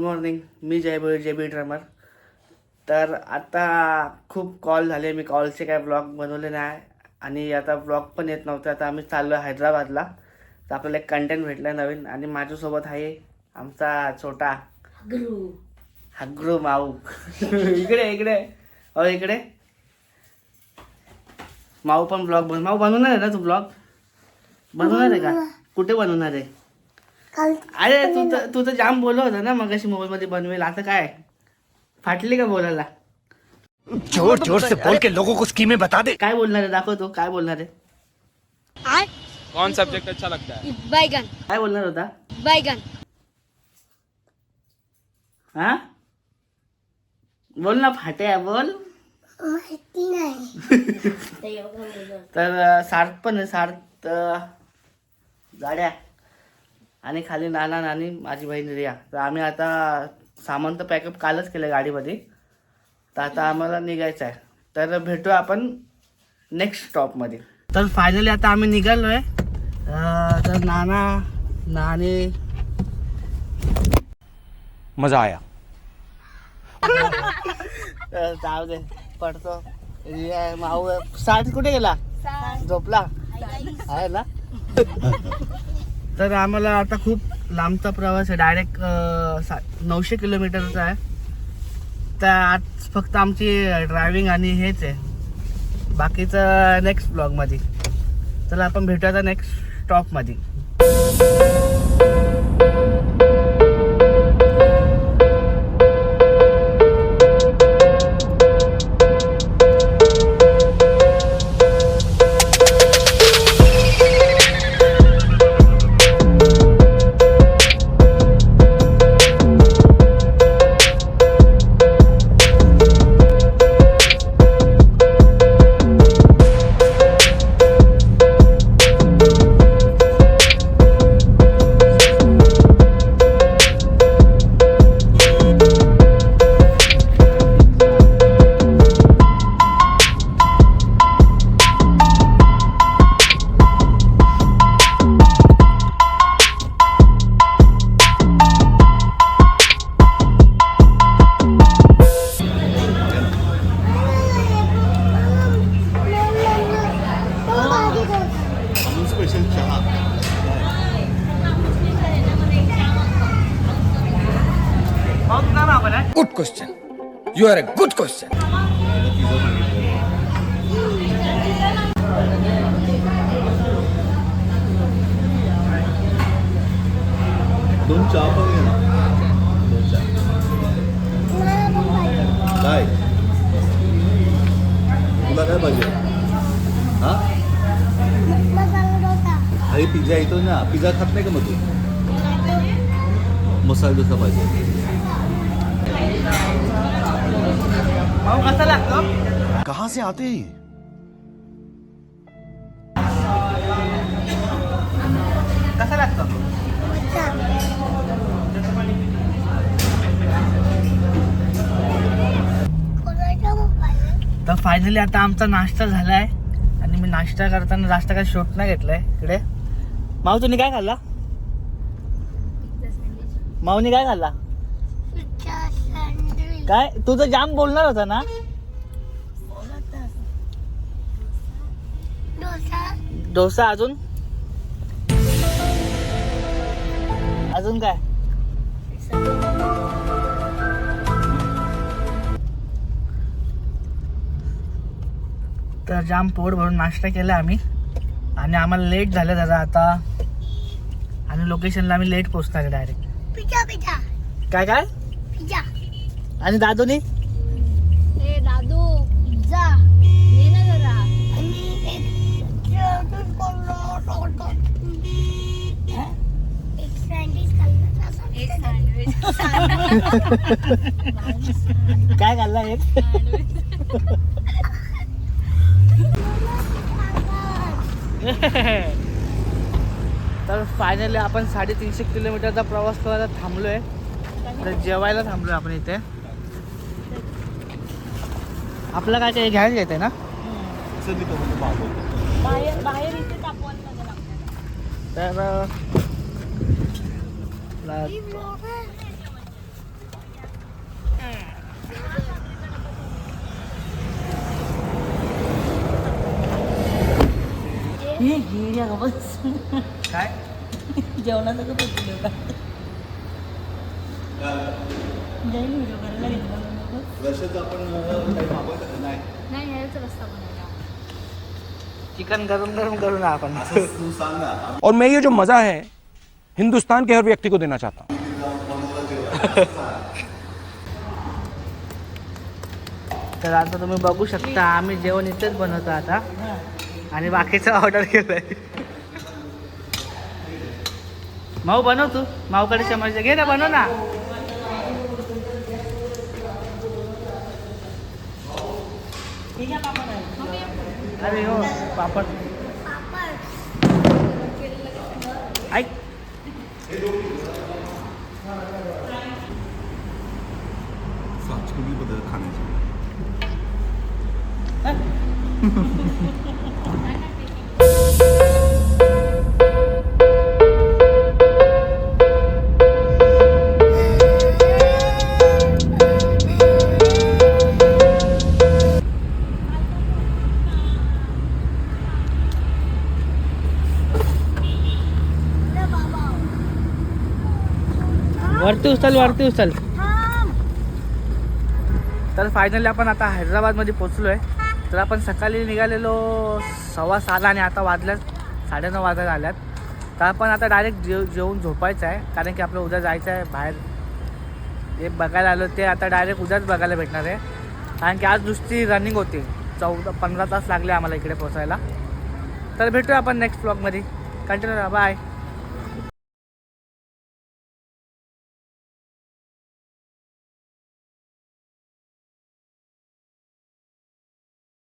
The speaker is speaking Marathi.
मॉर्निंग. मी जय जे बी ड्रमर. तर आता खूप कॉल झाले. मी कॉलचे काय ब्लॉग बनवले नाही. आणि आता ब्लॉग पण येत नव्हते. आता आम्ही चाललो आहे हैदराबादला. तर आपल्याला एक कंटेंट भेटला नवीन. आणि माझ्यासोबत आहे आमचा छोटा गुरु. हग्रू माऊ. इकडे इकडे. अहो इकडे. माऊ पण ब्लॉग बन माऊ बनवणार आहे ना तू ब्लॉग बनवणार आहे का? कुठे बनवणार आहे? अरे तू तर तू तर जाम बोलत होता ना मगाशी मोबाईल मध्ये बनवेल. आता काय? फाटली का बोलायला? जोर जोर से बोल के लोगों को स्कीमें बता दे. काय बोलणार आहे? दाखव तू. काय बोलणार आहे? कौन सब्जेक्ट अच्छा लगता है? बैगन काय बोलणार होता? बैगन हा? बोल ना फाट्या बोल. तर अं, सार्थ पण आहे. सार्थ अं, जाड्या. आणि खाली नाना नानी माझी बहीण रिया. तर आम्ही आता सामान तर पॅकअप कालच केलं गाडीमध्ये. तर आता आम्हाला निघायचं आहे तर भेटूया आपण नेक्स्ट स्टॉपमध्ये तर फायनली आता आम्ही निघालो आहे तर नाना नानी. मजा आया. तर जाऊ दे पडतो. रिया माऊ साठ कुठे गेला? झोपला? आहे ना? तर आम्हाला आता खूप लांबचा प्रवास आहे. डायरेक्ट नऊशे किलोमीटरचा आहे. तर आज फक्त आमची ड्रायव्हिंग आणि हेच आहे. बाकीचं नेक्स्ट ब्लॉगमध्ये चला आपण भेटूया next स्टॉपमध्ये question you are a good question दोन चहा पण घे ना. दोन चहा. काय? तुला काय पाहिजे? हा? अरे पिझ्झा येतो ना. पिझ्झा खात नाही का मग तू? मसाला डोसा पाहिजे. भाऊ कसा लागतो? कहाँ से आते हैं कसा लागतो? तर फायनली आता आमचा नाश्ता झालाय. आणि मी नाश्ता करताना जास्त काही शूट नाही घेतलाय. इकडे. माऊ तुम्ही काय खाल्ला? माऊनी काय खाल्ला? काय? तू तर जाम बोलणार होता ना? डोसा. अजून? अजून काय? तर जाम पोट भरून नाश्ता केला आम्ही. आणि आम्हाला लेट झालं दादा आता. आणि लोकेशनला आम्ही लेट पोचणार डायरेक्ट पिझ्झा पिझ्झा. काय काय? पिझ्झा. आणि दादूनी? ए दादू पिझ्झा ये ना जरा. एक सँडविच काय खाल्ला एक तर फायनली आपण साडेतीनशे किलोमीटरचा प्रवास करायला थांबलोय. तर जेवायला थांबलोय आपण इथे. आपलं काय काय घ्यायला येते ना? बाहेर बाहेर तर जेवणाचं का जाईल व्हिडिओ करायला. घेतला रशाचं आपण अं, काही मागवतं का नाही नाही हेच रस्ता बनवला चिकन गरम गरम करू ना आपण. असं तू सांग ना. और मैं ये जो मजा है हिंदुस्तान के हर व्यक्ति को देना चाहता हूँ। तर आता तुम्ही बघू शकता आम्ही जेवण इथेच बनवतो आता. आणि बाकीचं ऑर्डर केलंय. माऊ बनव तू. माऊकडे समजलं घे ना बनव ना. ठीक आहे पापड आहे अरे हो पापड ऐक संस्कृती बद्दल वरती उचल वरती उचल. तर फायनली आपण आता हैदराबादमध्ये पोचलो आहे तर आपण सकाळी निघालेलो सव्वा सहाला आणि आता वाजल्यात साडेनऊ वाजत आल्यात. तर आपण आता डायरेक्ट जेव जेवून झोपायचं आहे कारण की आपलं उद्या जायचं आहे बाहेर. जे बघायला आलो ते आता डायरेक्ट उद्याच बघायला भेटणार आहे. कारण की आज नुसती रनिंग होती. चौदा पंधरा तास लागले आम्हाला इकडे पोचायला तर भेटूया आपण नेक्स्ट ब्लॉगमध्ये कंटिन्यू बाय